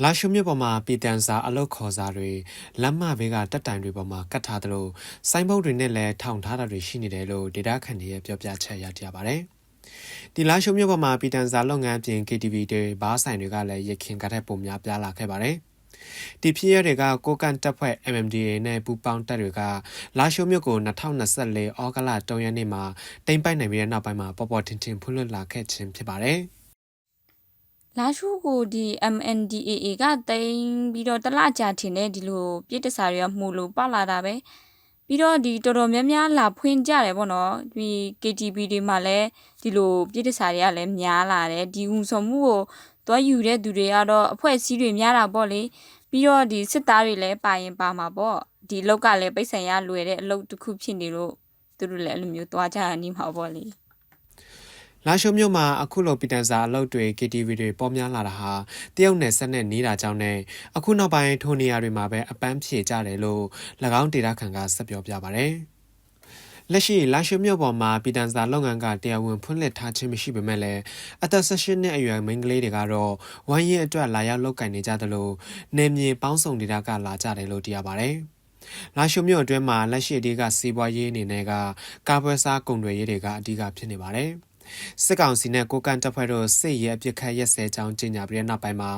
လာရှုမြစ်ပေါ်မှာပြည်တန်စာအလုတ်ခေါ်စာတွေလမ်းမဘေးကတက်တိုင်တွေပေါ်မှာကတ်ထားသလိုစိုင်းဘုတ်တွေနဲ့လည်းထောင်ထားတာတွေရှိနေတယ်လို့ဒေတာခန်တွေရဲ့ပြောပြချက်ရကြပါတယ်။ဒီလာရှုမြစ်ပေါ်မှာပြည်တန်စာလုပ်ငန်းပြင် KTV တွေဘားဆိုင်တွေကလည်းရခင်ကတဲ့ပုံများပြားလာခဲ့ပါတယ်။ဒီဖြစ်ရတွေကကိုကန်တပ်ဖွဲ့ MMDA နဲ့ပူပေါင်းတပ်တွေကလာရှိုမြို့ကို2024ဩဂလ3ရက်နေ့မှာတိမ့်ပိုက်နိုင်ပြီးတဲ့နောက်ပိုင်းမှာပေါ်ပေါ်ထင်ထင်ဖွင့်လှစ်လာခဲ့ခြင်းဖြစ်ပါတယ်။ လာရှုကိုဒီ MNDAA ကတိန်ပြီးတော့တလကြာထင်တဲ့ဒီလိုပြစ်တစားတွေကမှုလို့ပေါက်လာတာပဲပြီးတော့ဒီတော်တော်များများလာဖွင့်ကြတယ်ပေါ့နော်ဒီ KTV တွေမှာလည်းဒီလိုပြစ်တစားတွေကလည်းများလာတယ်ဒီဦးဆောင်မှုကိုတွားယူတဲ့သူတွေကတော့အဖွဲ့အစည်းတွေများတာပေါ့လေပြီးတော့ဒီစစ်သားတွေလည်းပါရင်ပါမှာပေါ့ဒီလောက်ကလည်းပိတ်ဆိုင်ရလွယ်တဲ့အလုပ်တစ်ခုဖြစ်နေလို့သူတို့လည်းအဲ့လိုမျိုးတွားကြရနေမှာပေါ့လေ လာရှုံမြို့မှာအခုလိုပီတန်စာအလုပ်တွေ KTV တွေပေါ်များလာတာဟာတရုတ်နယ်ဆက်နဲ့နေတာကြောင့်နဲ့အခုနောက်ပိုင်းထိုနေရာတွေမှာပဲအပန်းဖြေကြတယ်လို့၎င်းဒေတာခန်ကဆက်ပြောပြပါဗျ။လက်ရှိလာရှုမြို့ပေါ်မှာပီတန်စာလုပ်ငန်းကတရားဝင်ဖွင့်လှစ်ထားခြင်းမရှိပေမဲ့လည်းအသက်16နှစ်အရွယ်မိန်းကလေးတွေကတော့ဝိုင်းရင်အတွက်လာရောက်လုပ်ကင်နေကြတယ်လို့နေမြေပေါင်းစုံဒေတာကလာကြတယ်လို့သိရပါတယ်။လာရှုမြို့အတွင်းမှာလက်ရှိအဒီကစီးပွားရေးအနေနဲ့ကကာပွဲစားကုန်တွေရေးတွေကအဓိကဖြစ်နေပါတယ်။ စစ်ကောင်စီနဲ့ကိုကန်တပ်ဖွဲ့တို့စစ်ရေးအပစ်ခတ်ရက်စဲကြောင်းကြေညာပြီးတဲ့နောက်ပိုင်းမှာ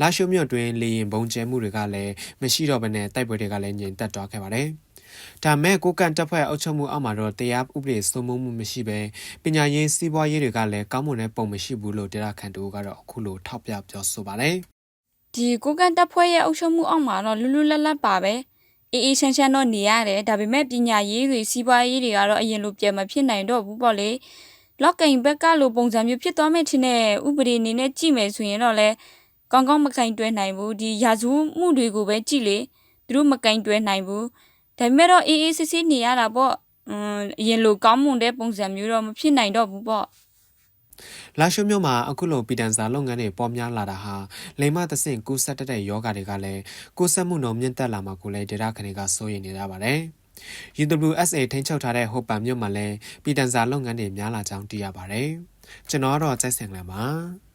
လာရှိုမြို့တွင်လေရင်ဘုံကျဲမှုတွေကလည်းမရှိတော့ဘဲနဲ့တိုက်ပွဲတွေကလည်းငြိမ်သက်သွားခဲ့ပါတယ်။ဒါမဲ့ကိုကန်တပ်ဖွဲ့အုပ်ချုပ်မှုအောက်မှာတော့တရားဥပဒေစိုးမိုးမှုမရှိဘဲပညာရေးစီးပွားရေးတွေကလည်းကောင်းမွန်တဲ့ပုံမရှိဘူးလို့တရားခံတို့ကတော့အခုလိုထောက်ပြပြောဆိုပါတယ်ဒီကိုကန်တပ်ဖွဲ့ရဲ့အုပ်ချုပ်မှုအောက်မှာတော့လွတ်လွတ်လပ်လပ်ပါပဲအေးအေးချမ်းချမ်းတော့နေရတယ်ဒါပေမဲ့ပညာရေးတွေစီးပွားရေးတွေကတော့အရင်လိုပြန်မဖြစ်နိုင်တော့ဘူးပေါ့လေ လော့ကိန်ဘက်ကလိုပုံစံမျိုးဖြစ်သွားမယ်ထင်တဲ့ဥပဒေအနေနဲ့ကြည့်မယ်ဆိုရင်တော့လေကောင်းကောင်းမကင်တွယ်နိုင်ဘူးဒီရာဇဝမှုတွေကိုပဲကြည့်လေသူတို့မကင်တွယ်နိုင်ဘူးဒါပေမဲ့တော့အေးအေးဆေးဆေးနေရတာပေါ့อืมအရင်လိုကောင်းမွန်တဲ့ပုံစံမျိုးတော့မဖြစ်နိုင်တော့ဘူးပေါ့။လာရှိုမြို့မှာအခုလိုပီတန်စာလုပ်ငန်းတွေပေါ်များလာတာဟာလိမ္မာသဆင့်ကူးဆက်တတ်တဲ့ယောဂါတွေကလည်းကူးဆက်မှုနှုန်းမြင့်တက်လာမှာကိုလည်းဒေတာခဏကစိုးရိမ်နေကြပါတယ်။ UWSA ထိန်းချုပ်ထားတဲ့ဟိုပန်မြို့မှာလည်းပီတန်စာလုပ်ငန်းတွေများလာကြောင်းသိရပါတယ်။ကျွန်တော်ကတော့ကြိုက်ဆင်လန်ပါ။